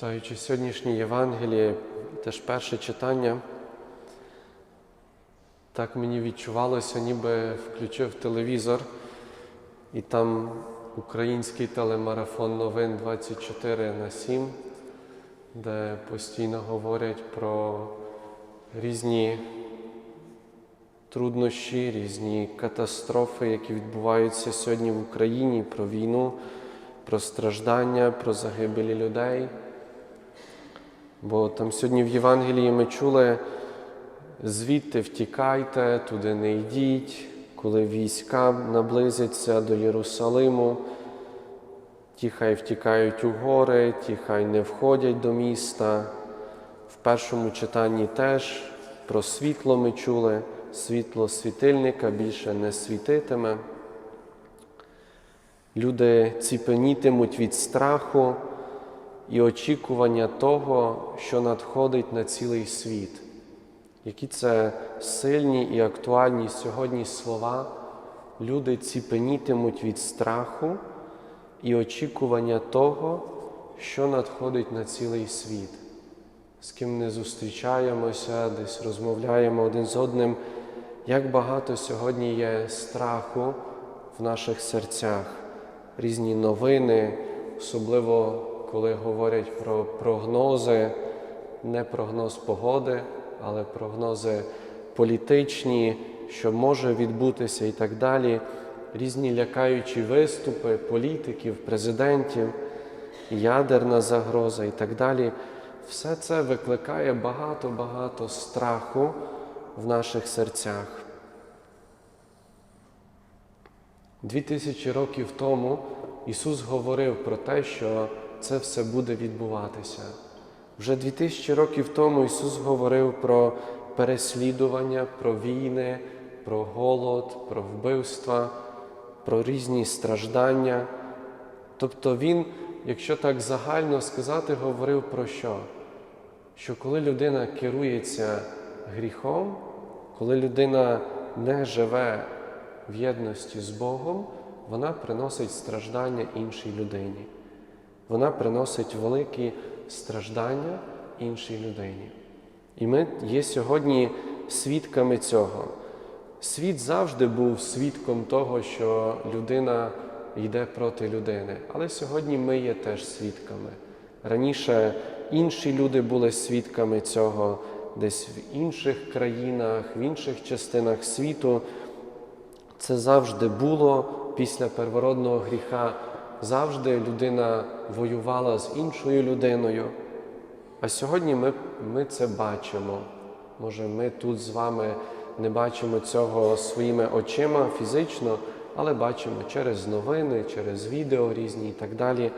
Читаючи сьогоднішнє Євангеліє, теж перше читання, так мені відчувалося, ніби включив телевізор, і там український телемарафон новин 24 на 7, де постійно говорять про різні труднощі, різні катастрофи, які відбуваються сьогодні в Україні, про війну, про страждання, про загибелі людей. Бо там сьогодні в Євангелії ми чули, звідти втікайте, туди не йдіть, коли війська наблизяться до Єрусалиму, ті хай втікають у гори, ті хай не входять до міста. В першому читанні теж про світло ми чули, світло світильника більше не світитиме. Люди ціпенітимуть від страху і очікування того, що надходить на цілий світ. Які це сильні і актуальні сьогодні слова, люди ціпенітимуть від страху і очікування того, що надходить на цілий світ. З ким не зустрічаємося, десь розмовляємо один з одним, як багато сьогодні є страху в наших серцях, різні новини, особливо коли говорять про прогнози, не прогноз погоди, але прогнози політичні, що може відбутися і так далі, різні лякаючі виступи політиків, президентів, ядерна загроза і так далі. Все це викликає багато-багато страху в наших серцях. Дві тисячі років тому Ісус говорив про те, що це все буде відбуватися. Вже дві тисячі років тому Ісус говорив про переслідування, про війни, про голод, про вбивства, про різні страждання. Тобто Він, якщо так загально сказати, говорив про що? Що коли людина керується гріхом, коли людина не живе в єдності з Богом, вона приносить страждання іншій людині. Вона приносить великі страждання іншій людині. І ми є сьогодні свідками цього. Світ завжди був свідком того, що людина йде проти людини. Але сьогодні ми є теж свідками. Раніше інші люди були свідками цього десь в інших країнах, в інших частинах світу. Це завжди було після первородного гріха. Завжди людина воювала з іншою людиною. А сьогодні ми, ми це бачимо. Може, ми тут з вами не бачимо цього своїми очима фізично, але бачимо через новини, через відео різні і так далі,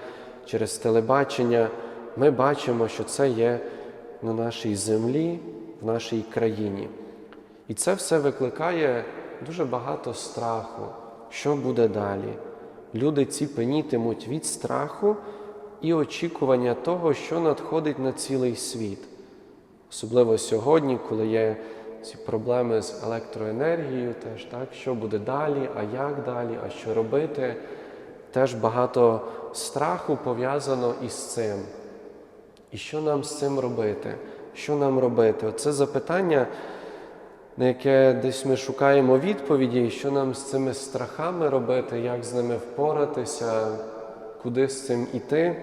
через телебачення. Ми бачимо, що це є на нашій землі, в нашій країні. І це все викликає дуже багато страху, що буде далі. Люди ціпенітимуть від страху і очікування того, що надходить на цілий світ. Особливо сьогодні, коли є ці проблеми з електроенергією, теж так, що буде далі, а як далі, а що робити. Теж багато страху пов'язано із цим. І що нам з цим робити? Що нам робити? Оце запитання, на яке десь ми шукаємо відповіді, що нам з цими страхами робити, як з ними впоратися, куди з цим іти,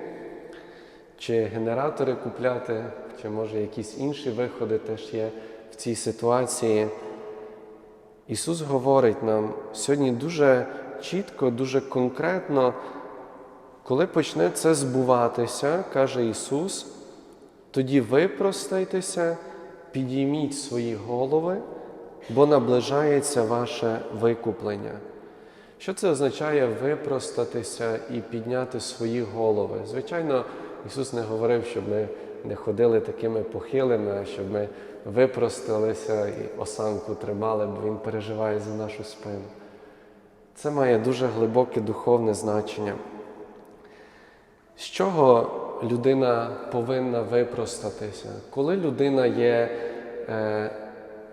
чи генератори купляти, чи може якісь інші виходи теж є в цій ситуації. Ісус говорить нам сьогодні дуже чітко, дуже конкретно, коли почне це збуватися, каже Ісус, тоді випростайтеся, підійміть свої голови, бо наближається ваше викуплення. Що це означає випростатися і підняти свої голови? Звичайно, Ісус не говорив, щоб ми не ходили такими похилими, щоб ми випросталися і осанку тримали, бо Він переживає за нашу спину. Це має дуже глибоке духовне значення. З чого людина повинна випростатися? Коли людина є е,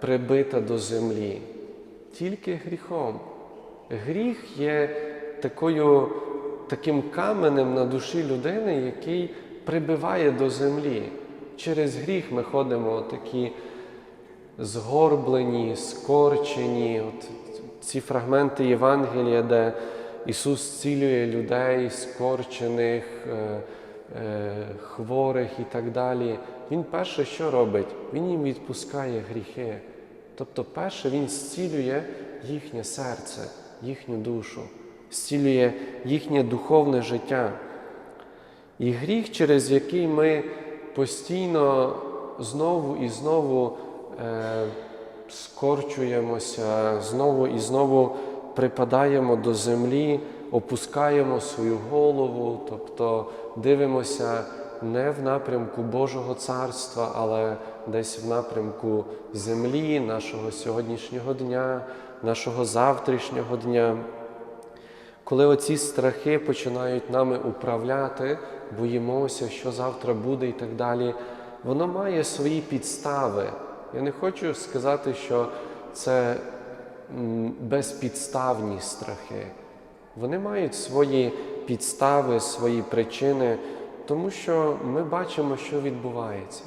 прибита до землі? Тільки гріхом. Гріх є такою, таким каменем на душі людини, який прибиває до землі. Через гріх ми ходимо такі згорблені, скорчені. От ці фрагменти Євангелія, де Ісус зцілює людей, скорчених, е, хворих і так далі. Він перше, що робить? Він їм відпускає гріхи. Тобто, перше, Він зцілює їхнє серце, їхню душу, зцілює їхнє духовне життя. І гріх, через який ми постійно знову і знову е, скорчуємося, знову і знову припадаємо до землі, опускаємо свою голову, тобто дивимося не в напрямку Божого царства, але десь в напрямку землі, нашого сьогоднішнього дня, нашого завтрашнього дня. Коли оці страхи починають нами управляти, боїмося, що завтра буде і так далі, воно має свої підстави. Я не хочу сказати, що це безпідставні страхи. Вони мають свої підстави, свої причини, тому що ми бачимо, що відбувається.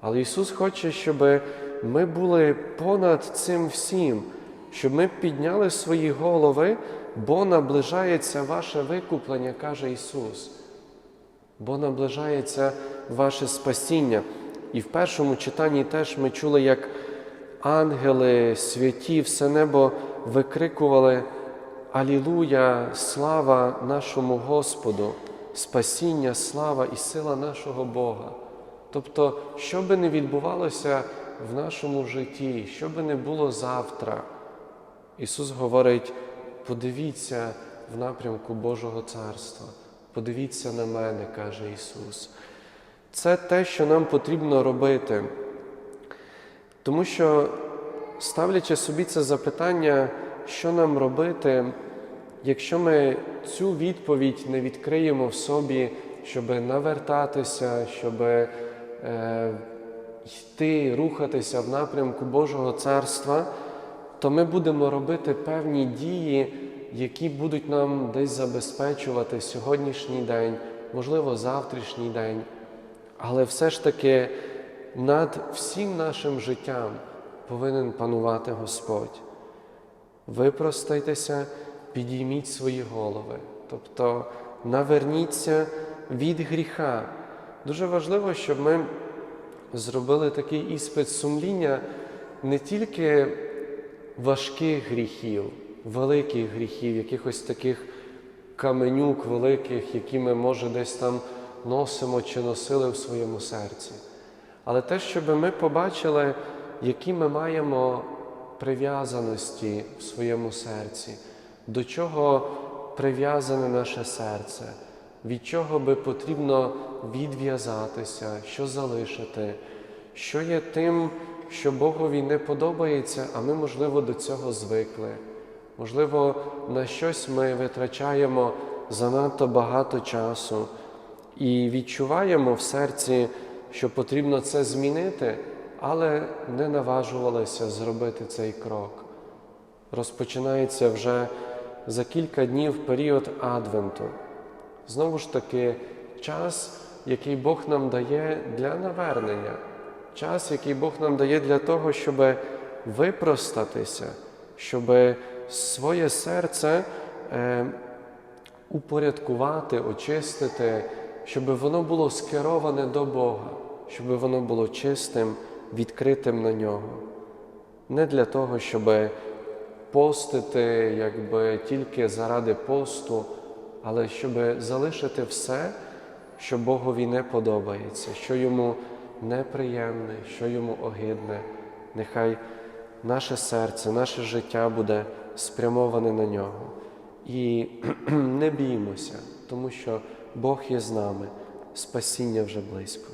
Але Ісус хоче, щоб ми були понад цим всім, щоб ми підняли свої голови, бо наближається ваше викуплення, каже Ісус. Бо наближається ваше спасіння. І в першому читанні теж ми чули, як ангели, святі, все небо викрикували Алілуя, слава нашому Господу, спасіння, слава і сила нашого Бога. Тобто, що би не відбувалося в нашому житті, що би не було завтра, Ісус говорить: подивіться в напрямку Божого Царства, подивіться на мене, каже Ісус. Це те, що нам потрібно робити. Тому що, ставлячи собі це запитання, що нам робити, якщо ми цю відповідь не відкриємо в собі, щоб навертатися, щоб е, йти, рухатися в напрямку Божого Царства, то ми будемо робити певні дії, які будуть нам десь забезпечувати сьогоднішній день, можливо, завтрашній день. Але все ж таки над всім нашим життям повинен панувати Господь. Випростайтеся, підійміть свої голови, тобто наверніться від гріха. Дуже важливо, щоб ми зробили такий іспит сумління не тільки важких гріхів, великих гріхів, якихось таких каменюк великих, які ми, може, десь там носимо чи носили в своєму серці. Але те, щоб ми побачили, які ми маємо прив'язаності в своєму серці, до чого прив'язане наше серце, від чого би потрібно відв'язатися, що залишити, що є тим, що Богові не подобається, а ми, можливо, до цього звикли. Можливо, на щось ми витрачаємо занадто багато часу і відчуваємо в серці, що потрібно це змінити, але не наважувалися зробити цей крок. Розпочинається вже за кілька днів період Адвенту. Знову ж таки, час, який Бог нам дає для навернення, час, який Бог нам дає для того, щоб випростатися, щоб своє серце е, упорядкувати, очистити, щоб воно було скероване до Бога, щоб воно було чистим, відкритим на нього. Не для того, щоб постити якби тільки заради посту, але щоб залишити все, що Богові не подобається, що йому неприємне, що йому огидне. Нехай наше серце, наше життя буде спрямоване на нього. І не біймося, тому що Бог є з нами, спасіння вже близько.